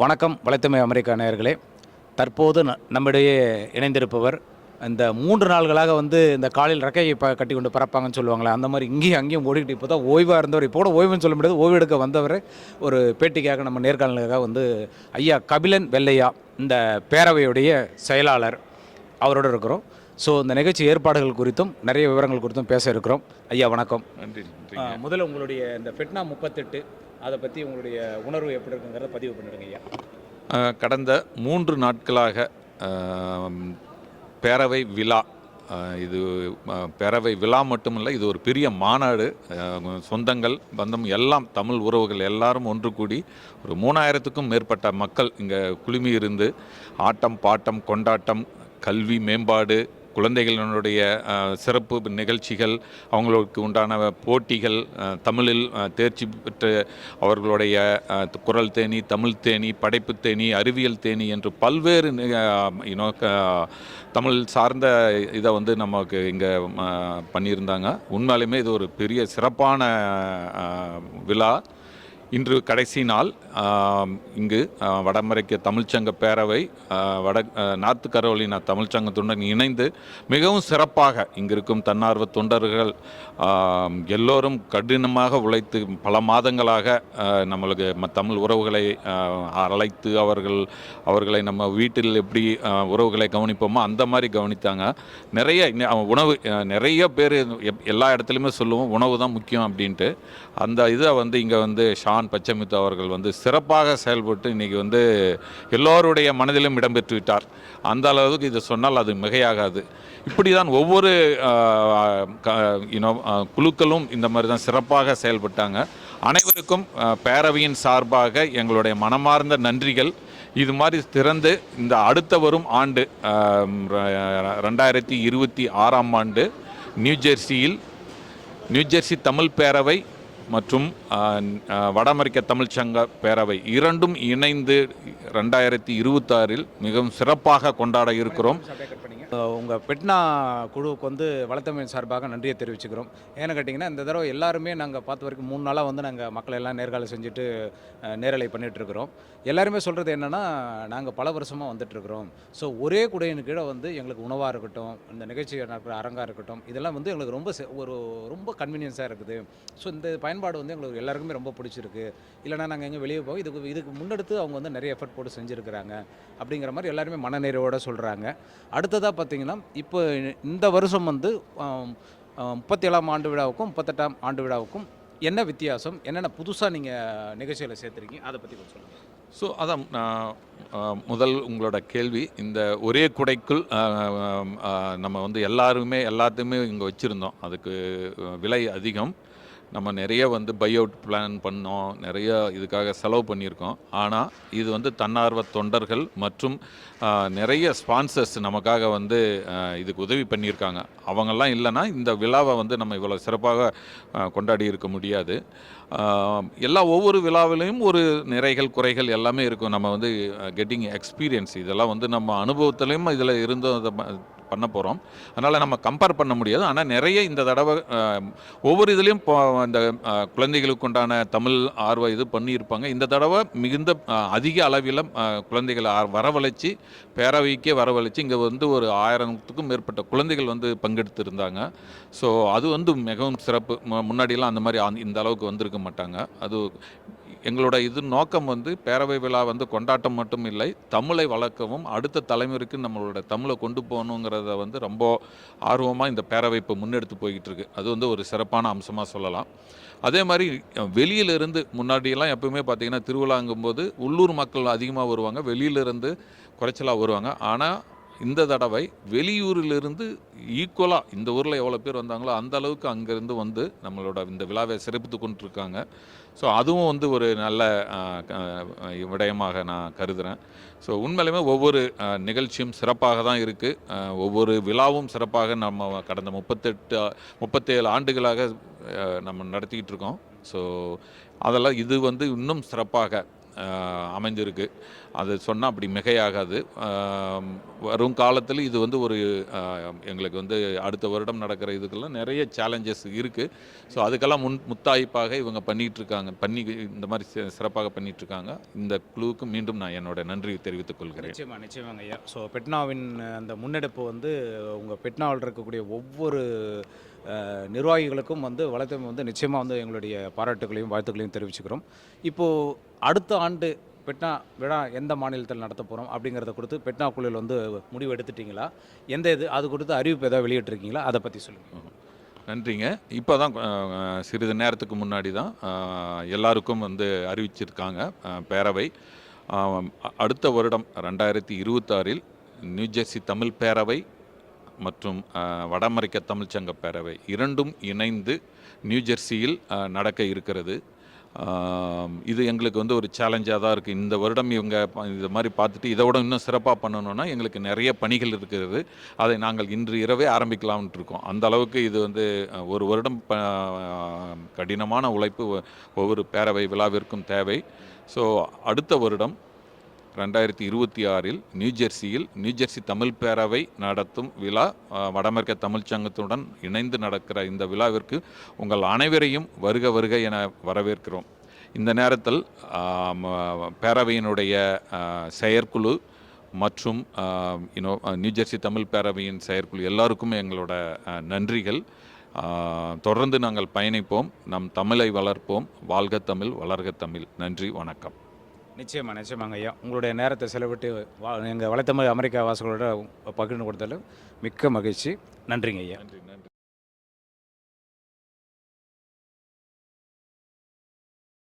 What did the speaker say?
வணக்கம் வலைத்தமை அமெரிக்கா நேயர்களே. தற்போது ந- நம்மிடையே இணைந்திருப்பவர் இந்த மூன்று நாள்களாக வந்து இந்த காலில் ரெக்கையை ப கட்டி கொண்டு பறப்பாங்கன்னு சொல்லுவாங்களே அந்த மாதிரி இங்கேயும் அங்கேயும் ஓடிக்கிட்டு இப்போ தான் ஓய்வாக இருந்தவர் இப்போ கூட ஓய்வுன்னு சொல்ல முடியாது ஓய்வு எடுக்க வந்தவர் ஒரு பேட்டிக்காக நம்ம நேர்காணலுக்காக வந்து ஐயா கபிலன் வெள்ளையா இந்த பேரவையுடைய செயலாளர் அவரோட இருக்கிறோம். ஸோ இந்த நிகழ்ச்சி ஏற்பாடுகள் குறித்தும் நிறைய விவரங்கள் குறித்தும் பேச இருக்கிறோம். ஐயா வணக்கம். நன்றி முதல்ல உங்களுடைய இந்த ஃபெட்னா முப்பத்தெட்டு அதை பற்றி உங்களுடைய உணர்வு எப்படி இருக்குங்கிறத பதிவு பண்ணிடுங்க ஐயா. கடந்த மூன்று நாட்களாக பேரவை விழா இது பேரவை விழா மட்டுமல்ல இது ஒரு பெரிய மாநாடு சொந்தங்கள் பந்தம் எல்லாம் தமிழ் உறவுகள் எல்லாரும் ஒன்று கூடி ஒரு மூணாயிரத்துக்கும் மேற்பட்ட மக்கள் இங்கே குழுமி இருந்து ஆட்டம் பாட்டம் கொண்டாட்டம் கல்வி மேம்பாடு குழந்தைகளினுடைய சிறப்பு நிகழ்ச்சிகள் அவங்களுக்கு உண்டான போட்டிகள் தமிழில் தேர்ச்சி பெற்று அவர்களுடைய குரல் தேனி தமிழ் தேனி படைப்பு தேனி அறிவியல் தேனி என்று பல்வேறு யூனோ தமிழ் சார்ந்த இதை வந்து நமக்கு இங்கே பண்ணியிருந்தாங்க. உண்மையிலுமே இது ஒரு பெரிய சிறப்பான விழா. இன்று கடைசி நாள் இங்கு வடமரைக்க தமிழ்ச்சங்க பேரவை வட நார்த்து கரோலினா தமிழ்ச்சங்கத்துடன் இணைந்து மிகவும் சிறப்பாக இங்கிருக்கும் தன்னார்வ தொண்டர்கள் எல்லோரும் கடினமாக உழைத்து பல மாதங்களாக நம்மளுக்கு தமிழ் உறவுகளை அழைத்து அவர்கள் அவர்களை நம்ம வீட்டில் எப்படி உறவுகளை கவனிப்போமோ அந்த மாதிரி கவனித்தாங்க. நிறைய உணவு நிறைய பேர் எல்லா இடத்துலையுமே சொல்லுவோம் உணவு தான் முக்கியம் அப்படின்ட்டு. அந்த இதை வந்து இங்கே வந்து ஷான் பச்சைமுத்து அவர்கள் வந்து சிறப்பாக செயல்பட்டு இன்றைக்கி வந்து எல்லோருடைய மனதிலும் இடம்பெற்று விட்டார் அந்த அளவுக்கு இதை சொன்னால் அது மிகையாகாது. இப்படி தான் ஒவ்வொரு குழுக்களும் இந்த மாதிரி தான் சிறப்பாக செயல்பட்டாங்க. அனைவருக்கும் பேரவையின் சார்பாக எங்களுடைய மனமார்ந்த நன்றிகள். இது மாதிரி திறந்து இந்த அடுத்த வரும் ஆண்டு ரெண்டாயிரத்தி இருபத்தி ஆறாம் ஆண்டு நியூ ஜெர்சியில் நியூ ஜெர்சி தமிழ் பேரவை மற்றும் வட அமெரிக்க தமிழ்ச்சங்க பேரவை இரண்டும் இணைந்து ரெண்டாயிரத்தி இருபத்தாறில் மிகவும் சிறப்பாக கொண்டாட இருக்கிறோம். உங்கள் பெட்னா குழுவுக்கு வந்து வளத்தமிழ் சார்பாக நன்றியை தெரிவிச்சுக்கிறோம். ஏன்னு கேட்டிங்கன்னா இந்த தடவை எல்லாருமே நாங்கள் பார்த்த வரைக்கும் மூணு நாளாக வந்து நாங்கள் மக்களை எல்லாம் நேர்காலம் செஞ்சுட்டு நேரலை பண்ணிகிட்ருக்குறோம் எல்லாருமே சொல்கிறது என்னென்னா நாங்கள் பல வருஷமாக வந்துட்டுருக்குறோம். ஸோ ஒரே குடையின் கீழே வந்து எங்களுக்கு உணவாக இருக்கட்டும் இந்த நிகழ்ச்சி நடக்கிற அரங்காக இருக்கட்டும் இதெல்லாம் வந்து எங்களுக்கு ரொம்ப ஒரு ரொம்ப கன்வீனியன்ஸாக இருக்குது. ஸோ இந்த பயன்பாடு வந்து எங்களுக்கு எல்லாருக்குமே ரொம்ப பிடிச்சிருக்கு. இல்லைனா நாங்கள் எங்கே வெளியே போவோம் இதுக்கு இதுக்கு முன்னெடுத்து அவங்க வந்து நிறைய எஃபர்ட் போட்டு செஞ்சுருக்கிறாங்க. அப்படிங்கிற மாதிரி எல்லாருமே மனநிறைவோடு சொல்கிறாங்க அடுத்ததாக பார்த்திங்கன்னா இப்போ இந்த வருஷம் வந்து முப்பத்தி ஏழாம் ஆண்டு விழாவுக்கும் முப்பத்தெட்டாம் ஆண்டு விழாவுக்கும் என்ன வித்தியாசம்? என்னென்ன புதுசாக நீங்கள் நிகழ்ச்சியில் சேர்த்துருக்கீங்க? அதை பற்றி கொஞ்சம் சொல்லுங்கள் ஸோ அதான் நான், முதல் உங்களோட கேள்வி. இந்த ஒரே குடைக்குள் நம்ம வந்து எல்லாருமே எல்லாத்தையுமே இங்கே வச்சுருந்தோம். அதுக்கு விலை அதிகம். நம்ம நிறைய வந்து பை அவுட் பிளான் பண்ணோம் நிறைய இதுக்காக செலவு பண்ணியிருக்கோம். ஆனால் இது வந்து தன்னார்வ தொண்டர்கள் மற்றும் நிறைய ஸ்பான்சர்ஸ் நமக்காக வந்து இதுக்கு உதவி பண்ணியிருக்காங்க. அவங்கெல்லாம் இல்லைன்னா இந்த விழாவை வந்து நம்ம இவ்வளோ சிறப்பாக கொண்டாடி இருக்க முடியாது. எல்லா ஒவ்வொரு விழாவிலையும் ஒரு நிறைகள் குறைகள் எல்லாமே இருக்கும். நம்ம வந்து கெட்டிங் எக்ஸ்பீரியன்ஸ் இதெல்லாம் வந்து நம்ம அனுபவத்திலையும் இதில் இருந்த பண்ண போகிறோம் அதனால் நம்ம கம்பேர் பண்ண முடியாது. ஆனால் நிறைய இந்த தடவை ஒவ்வொரு இதுலேயும் இந்த குழந்தைகளுக்கு உண்டான தமிழ் ஆர்வம் இது பண்ணியிருப்பாங்க. இந்த தடவை மிகுந்த அதிக அளவில் குழந்தைகளை வரவழைச்சி பேரவைக்கே வரவழைச்சி இங்கே வந்து ஒரு ஆயிரத்துக்கும் மேற்பட்ட குழந்தைகள் வந்து பங்கெடுத்திருந்தாங்க. ஸோ அது வந்து மிகவும் சிறப்பு. முன்னாடியெல்லாம் அந்த மாதிரி இந்த அளவுக்கு வந்திருக்க மாட்டாங்க. அது எங்களோட இது நோக்கம் வந்து பேரவை விழா வந்து கொண்டாட்டம் மட்டும் இல்லை தமிழை வளர்க்கவும் அடுத்த தலைமுறைக்கு நம்மளோட தமிழை கொண்டு போகணுங்கிறத வந்து ரொம்ப ஆர்வமாக இந்த பேரவை இப்போ முன்னெடுத்து போய்கிட்டு இருக்கு அது வந்து ஒரு சிறப்பான அம்சமாக சொல்லலாம். அதே மாதிரி வெளியிலிருந்து முன்னாடியெல்லாம் எப்பவுமே பார்த்தீங்கன்னா திருவிழாங்கும்போது உள்ளூர் மக்கள் அதிகமாக வருவாங்க வெளியிலிருந்து குறைச்சலாக வருவாங்க. ஆனால் இந்த தடவை வெளியூரிலிருந்து ஈக்குவலாக இந்த ஊரில் எவ்வளோ பேர் வந்தாங்களோ அந்த அளவுக்கு அங்கேருந்து வந்து நம்மளோட இந்த விழாவை சிறப்பித்து கொண்டிருக்காங்க. ஸோ அதுவும் வந்து ஒரு நல்ல விடயமாக நான் கருதுகிறேன் ஸோ உண்மையிலுமே ஒவ்வொரு நிகழ்ச்சியும் சிறப்பாக தான் இருக்குது ஒவ்வொரு விழாவும் சிறப்பாக நம்ம கடந்த முப்பத்தெட்டு முப்பத்தேழு ஆண்டுகளாக நம்ம நடத்திக்கிட்டு இருக்கோம். ஸோ அதெல்லாம் இது வந்து இன்னும் சிறப்பாக அமைஞ்சிருக்கு அது சொன்னால் அப்படி மிகையாகாது. வரும் காலத்தில் இது வந்து ஒரு எங்களுக்கு வந்து அடுத்த வருடம் நடக்கிற இதுக்கெல்லாம் நிறைய சேலஞ்சஸ் இருக்குது ஸோ அதுக்கெல்லாம் முன் முத்தாய்ப்பாக இவங்க பண்ணிகிட்ருக்காங்க பண்ணி இந்த மாதிரி சிறப்பாக பண்ணிகிட்ருக்காங்க இந்த குழுவுக்கு மீண்டும் நான் என்னோட நன்றி தெரிவித்துக் கொள்கிறேன். நிச்சயமாக நிச்சயமாங்க ஐயா. ஸோ பெட்னாவின் அந்த முன்னெடுப்பு வந்து உங்கள் பெட்னாவில் இருக்கக்கூடிய ஒவ்வொரு நிர்வாகிகளுக்கும் வந்து வளர்த்தமை வந்து நிச்சயமாக வந்து எங்களுடைய பாராட்டுகளையும் வாழ்த்துக்களையும் தெரிவிச்சுக்கிறோம். இப்போது அடுத்த ஆண்டு பெட்னா விழா எந்த மாநிலத்தில் நடத்த போகிறோம் அப்படிங்கிறத கொடுத்து பெட்னா குழுவில் வந்து முடிவு எடுத்துட்டீங்களா? எந்த இது? அது கொடுத்து அறிவிப்பு ஏதாவது வெளியிட்டிருக்கீங்களா? அதை பற்றி சொல்லுங்கள் நன்றிங்க. இப்போ தான் சிறிது நேரத்துக்கு முன்னாடி தான் எல்லாருக்கும் வந்து அறிவிச்சிருக்காங்க பேரவை. அடுத்த வருடம் ரெண்டாயிரத்தி இருபத்தாறில் நியூஜெர்சி தமிழ் பேரவை மற்றும் வட அமெரிக்க தமிழ்ச்சங்க பேரவை இரண்டும் இணைந்து நியூஜெர்சியில் நடக்க இருக்கிறது. இது எங்களுக்கு வந்து ஒரு சேலஞ்சாக தான் இருக்குது இந்த வருடம் இவங்க இது மாதிரி பார்த்துட்டு இதை விட இன்னும் சிறப்பாக பண்ணணும்னா எங்களுக்கு நிறைய பணிகள் இருக்கிறது. அதை நாங்கள் இன்று இரவே ஆரம்பிக்கலாம்னு இருக்கோம். அந்த அளவுக்கு இது வந்து ஒரு வருடம் ப- கடினமான உழைப்பு ஒவ்வொரு பேரவை விழாவிற்கும் தேவை. ஸோ அடுத்த வருடம் ரெண்டாயிரத்தி இருபத்தி ஆறில் நியூஜெர்சியில் நியூஜெர்சி தமிழ் பேரவை நடத்தும் விழா வடமேற்க தமிழ்ச் சங்கத்துடன் இணைந்து நடக்கிற இந்த விழாவிற்கு உங்கள் அனைவரையும் வருக வருக என வரவேற்கிறோம். இந்த நேரத்தில் பேரவையினுடைய செயற்குழு மற்றும் யூனோ நியூஜெர்சி தமிழ் பேரவையின் செயற்குழு எல்லாருக்குமே எங்களோட நன்றிகள். தொடர்ந்து நாங்கள் பயணிப்போம். நம் தமிழை வளர்ப்போம். வாழ்க தமிழ் வளர்க தமிழ். நன்றி வணக்கம். நிச்சயமா நிச்சயமாங்க ஐயா. உங்களுடைய நேரத்தை செலவிட்டு வா எங்கள் வளர்த்தமிழ் அமெரிக்கா வாசகளோட பகிர்ந்து கொடுத்தாலும் மிக்க மகிழ்ச்சி. நன்றிங்க ஐயா. நன்றி நன்றி.